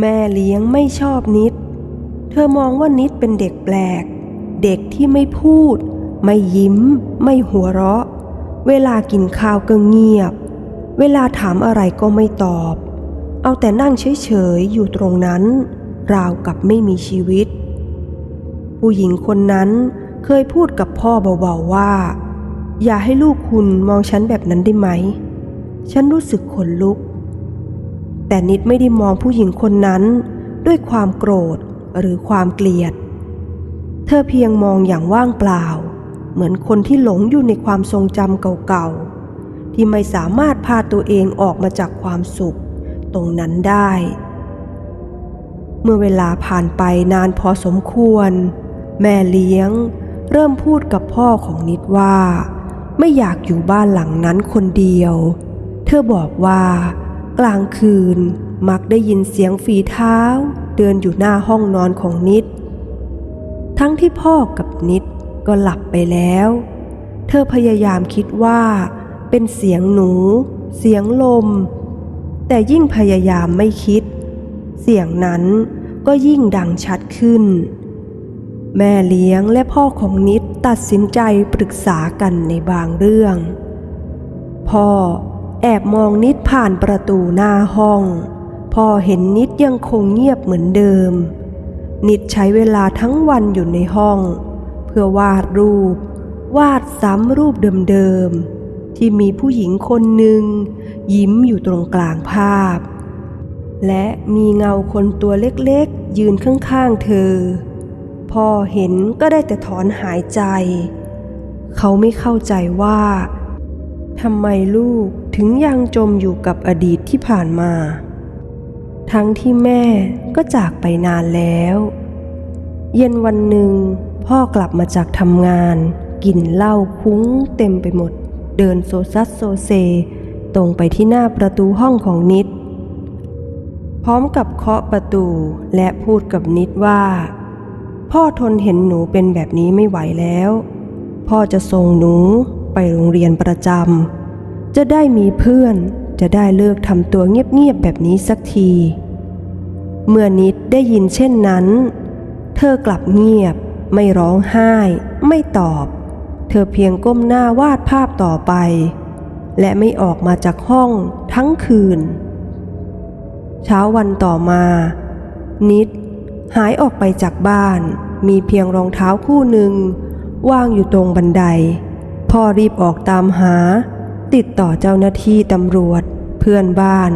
แม่เลี้ยงไม่ชอบนิด เธอมองว่านิดเป็นเด็กแปลก เด็กที่ไม่พูด ไม่ยิ้ม ไม่หัวเราะ เวลากินข้าวก็เงียบ เวลาถามอะไรก็ไม่ตอบ เอาแต่นั่งเฉยๆอยู่ตรงนั้น ราวกับไม่มีชีวิต ผู้หญิงคนนั้นเคยพูดกับพ่อเบาๆว่า อย่าให้ลูกคุณมองฉันแบบนั้นได้ไหม ฉันรู้สึกขนลุก แต่นิดไม่ได้มองผู้หญิงคนนั้น ด้วยความโกรธหรือความเกลียด เธอเพียงมองอย่างว่างเปล่า เหมือนคนที่หลงอยู่ในความทรงจำเก่าๆ ที่ไม่สามารถพาตัวเองออกมาจากความสุข ตรงนั้นได้ เมื่อเวลาผ่านไปนานพอสมควร แม่เลี้ยง เริ่มพูดกับพ่อของนิดว่า ไม่อยากอยู่บ้านหลังนั้นคนเดียว เธอบอกว่า กลางคืนมักได้ยินเสียงฝีเท้า เดินอยู่หน้าห้องนอนของนิด ทั้งที่พ่อกับนิดก็หลับไปแล้ว เธอพยายามคิดว่า เป็นเสียงหนู เสียงลม แต่ยิ่งพยายามไม่คิด เสียงนั้นก็ยิ่งดังชัดขึ้น แม่เลี้ยงและพ่อของนิดตัดสินใจปรึกษากันในบางเรื่อง พ่อ แอบมองนิดผ่านประตูหน้าห้อง พอเห็นนิดยังคงเงียบเหมือนเดิม นิดใช้เวลาทั้งวันอยู่ในห้อง เพื่อวาดรูป วาดซ้ำรูปเดิมๆ ที่มีผู้หญิงคนหนึ่ง ยิ้มอยู่ตรงกลางภาพ และมีเงาคนตัวเล็กๆ ยืนข้างๆเธอ พอเห็นก็ได้แต่ถอนหายใจ เขาไม่เข้าใจว่า ทำไมลูกถึงยังจมอยู่กับอดีตที่ผ่านมา ทั้งที่แม่ก็จากไปนานแล้ว เย็นวันหนึ่งพ่อกลับมาจากทำงานกินเหล้าคุ้งเต็มไปหมด เดินโซซัสโซเซ ตรงไปที่หน้าประตูห้องของนิด พร้อมกับเคาะประตูและพูดกับนิดว่า พ่อทนเห็นหนูเป็นแบบนี้ไม่ไหวแล้ว พ่อจะส่งหนู ไปโรงเรียนประจำจะได้มีเพื่อน จะได้เลิกทำตัวเงียบๆแบบนี้สักที เมื่อนิดได้ยินเช่นนั้น เธอกลับเงียบ ไม่ร้องไห้ ไม่ตอบ เธอเพียงก้มหน้าวาดภาพต่อไป และไม่ออกมาจากห้องทั้งคืน เช้าวันต่อมา นิดหายออกไปจากบ้าน มีเพียงรองเท้าคู่หนึ่งวางอยู่ตรงบันได พ่อรีบออกตามหา ติดต่อเจ้าหน้าที่ตำรวจ เพื่อนบ้าน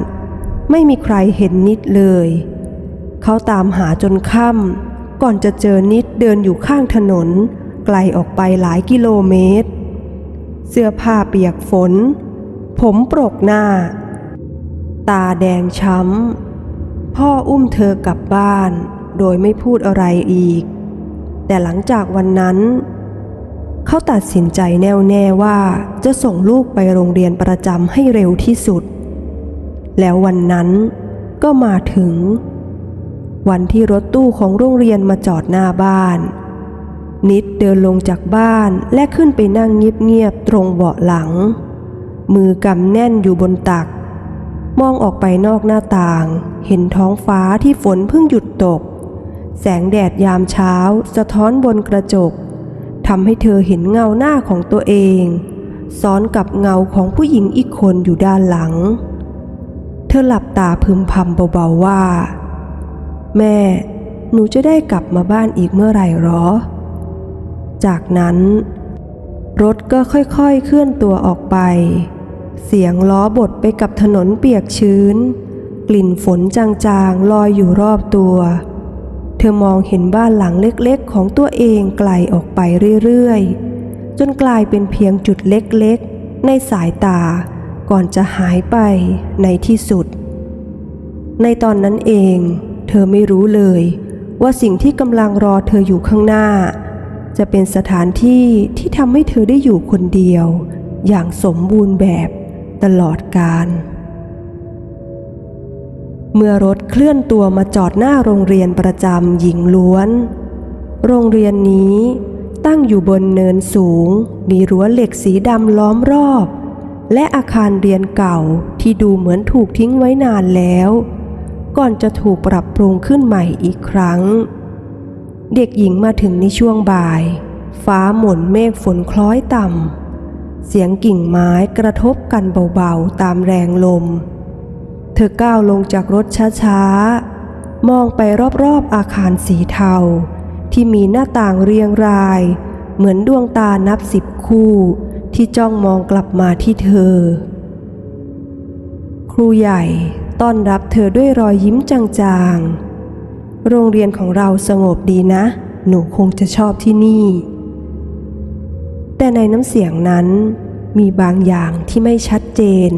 ไม่มีใครเห็นนิดเลย เขาตามหาจนค่ำก่อนจะเจอนิดเดินอยู่ข้างถนน ไกลออกไปหลายกิโลเมตร เสื้อผ้าเปียกฝน ผมปรกหน้า ตาแดงช้ำ พ่ออุ้มเธอกลับบ้าน โดยไม่พูดอะไรอีก แต่หลังจากวันนั้น เขาตัดสินใจแน่วแน่ว่าจะส่งลูกไปโรงเรียนประจำให้เร็วที่สุด แล้ววันนั้นก็มาถึง วันที่รถตู้ของโรงเรียนมาจอดหน้าบ้าน นิดเดินลงจากบ้านและขึ้นไปนั่งเงียบๆตรงเบาะหลัง มือกำแน่นอยู่บนตัก มองออกไปนอกหน้าต่าง เห็นท้องฟ้าที่ฝนเพิ่งหยุดตก แสงแดดยามเช้า สะท้อนบนกระจก ทำให้เธอเห็นเงาหน้าของตัวเอง ซ้อนกับเงาของผู้หญิงอีกคนอยู่ด้านหลัง เธอหลับตาพึมพำเบาๆว่า แม่ หนูจะได้กลับมาบ้านอีกเมื่อไหร่หรอ จากนั้น รถก็ค่อยๆเคลื่อนตัวออกไป เสียงล้อบดไปกับถนนเปียกชื้น กลิ่นฝนจางๆลอยอยู่รอบตัวเเธอมองเห็นบ้านหลังเล็กๆ ของตัวเองไกลออกไปเรื่อยๆ จนกลายเป็นเพียงจุดเล็กๆ ในสายตา ก่อนจะหายไปในที่สุด ในตอนนั้นเอง เธอไม่รู้เลย ว่าสิ่งที่กำลังรอเธออยู่ข้างหน้า จะเป็นสถานที่ที่ทำให้เธอได้อยู่คนเดียว อย่างสมบูรณ์แบบตลอดกาล เมื่อรถเคลื่อนตัวมาจอดหน้าโรงเรียนประจำหญิงล้วน โรงเรียนนี้ตั้งอยู่บนเนินสูง มีรั้วเหล็กสีดำล้อมรอบ และอาคารเรียนเก่าที่ดูเหมือนถูกทิ้งไว้นานแล้ว ก่อนจะถูกปรับปรุงขึ้นใหม่อีกครั้ง เด็กหญิงมาถึงในช่วงบ่าย ฟ้าหม่นเมฆฝนคล้อยต่ำเสียงกิ่งไม้กระทบกันเบาๆตามแรงลม ธอก้าวลงจากรถช้าๆ มองไปรอบๆอาคารสีเทา ที่มีหน้าต่างเรียงราย เหมือนดวงตานับสิบคู่ ที่จ้องมองกลับมาที่เธอ ครูใหญ่ต้อนรับเธอด้วยรอยยิ้มจางๆ โรงเรียนของเราสงบดีนะ หนูคงจะชอบที่นี่ แต่ในน้ำเสียงนั้นมีบางอย่างที่ไม่ชัดเจน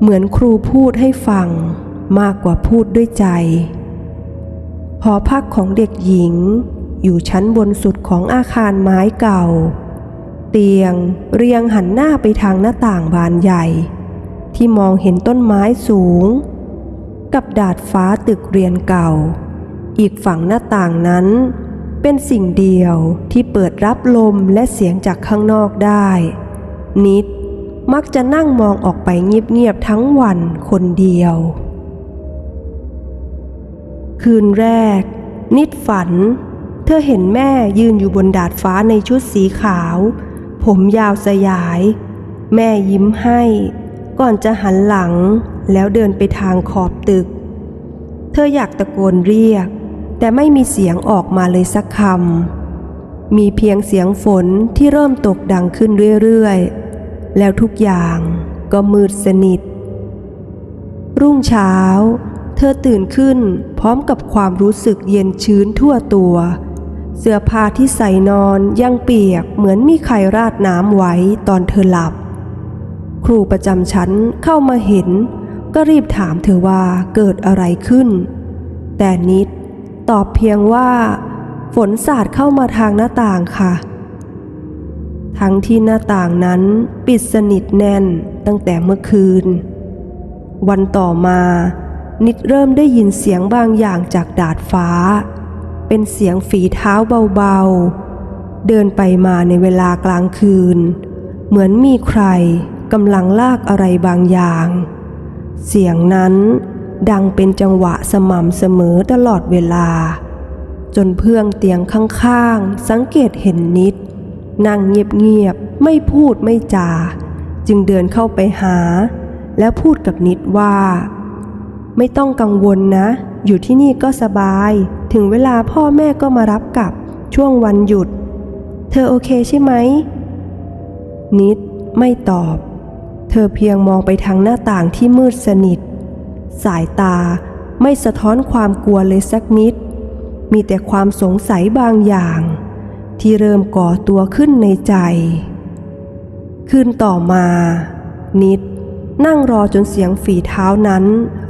เหมือนครูพูดให้ฟังมากกว่าพูดด้วยใจ หอพักของเด็กหญิง อยู่ชั้นบนสุดของอาคารไม้เก่า เตียงเรียงหันหน้าไปทางหน้าต่างบานใหญ่ ที่มองเห็นต้นไม้สูง กับดาดฟ้าตึกเรียนเก่า อีกฝั่งหน้าต่างนั้น เป็นสิ่งเดียวที่เปิดรับลมและเสียงจากข้างนอกได้ นิด มักจะนั่งมองออกไปเงียบๆทั้งวันคนเดียว คืนแรก นิดฝัน เธอเห็นแม่ยืนอยู่บนดาดฟ้าในชุดสีขาว ผมยาวสยาย แม่ยิ้มให้ ก่อนจะหันหลังแล้วเดินไปทางขอบตึก เธออยากตะโกนเรียก แต่ไม่มีเสียงออกมาเลยสักคำมีเพียงเสียงฝนที่เริ่มตกดังขึ้นเรื่อยๆ แล้วทุกอย่างก็มืดสนิท รุ่งเช้า เธอตื่นขึ้นพร้อมกับความรู้สึกเย็นชื้นทั่วตัว เสื้อผ้าที่ใส่นอนยังเปียกเหมือนมีใครราดน้ำไว้ตอนเธอหลับ ครูประจำชั้นเข้ามาเห็น ก็รีบถามเธอว่าเกิดอะไรขึ้น แต่นิดตอบเพียงว่า ฝนสาดเข้ามาทางหน้าต่างค่ะ ทั้งที่หน้าต่างนั้นปิดสนิทแน่นตั้งแต่เมื่อคืน วันต่อมา นิดเริ่มได้ยินเสียงบางอย่างจากดาดฟ้า เป็นเสียงฝีเท้าเบาๆ เดินไปมาในเวลากลางคืน เหมือนมีใครกำลังลากอะไรบางอย่าง เสียงนั้นดังเป็นจังหวะสม่ำเสมอตลอดเวลา จนเพื่องเตียงข้างๆ สังเกตเห็นนิด นั่งเงียบๆไม่พูดไม่จา จึงเดินเข้าไปหา แล้วพูดกับนิดว่า ไม่ต้องกังวลนะ อยู่ที่นี่ก็สบาย ถึงเวลาพ่อแม่ก็มารับกลับช่วงวันหยุด เธอโอเคใช่ไหม นิดไม่ตอบ เธอเพียงมองไปทางหน้าต่างที่มืดสนิท สายตาไม่สะท้อนความกลัวเลยสักนิด มีแต่ความสงสัยบางอย่าง ที่เริ่มก่อตัวขึ้นในใจ คืนต่อมา นิดนั่งรอจนเสียงฝีเท้านั้น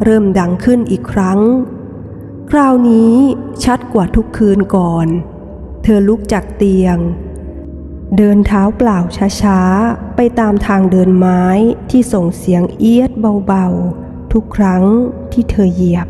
เริ่มดังขึ้นอีกครั้ง คราวนี้ชัดกว่าทุกคืนก่อน เธอลุกจากเตียง เดินเท้าเปล่าช้าๆ ไปตามทางเดินไม้ที่ส่งเสียงเอียดเบาๆ ทุกครั้งที่เธอเหยียบ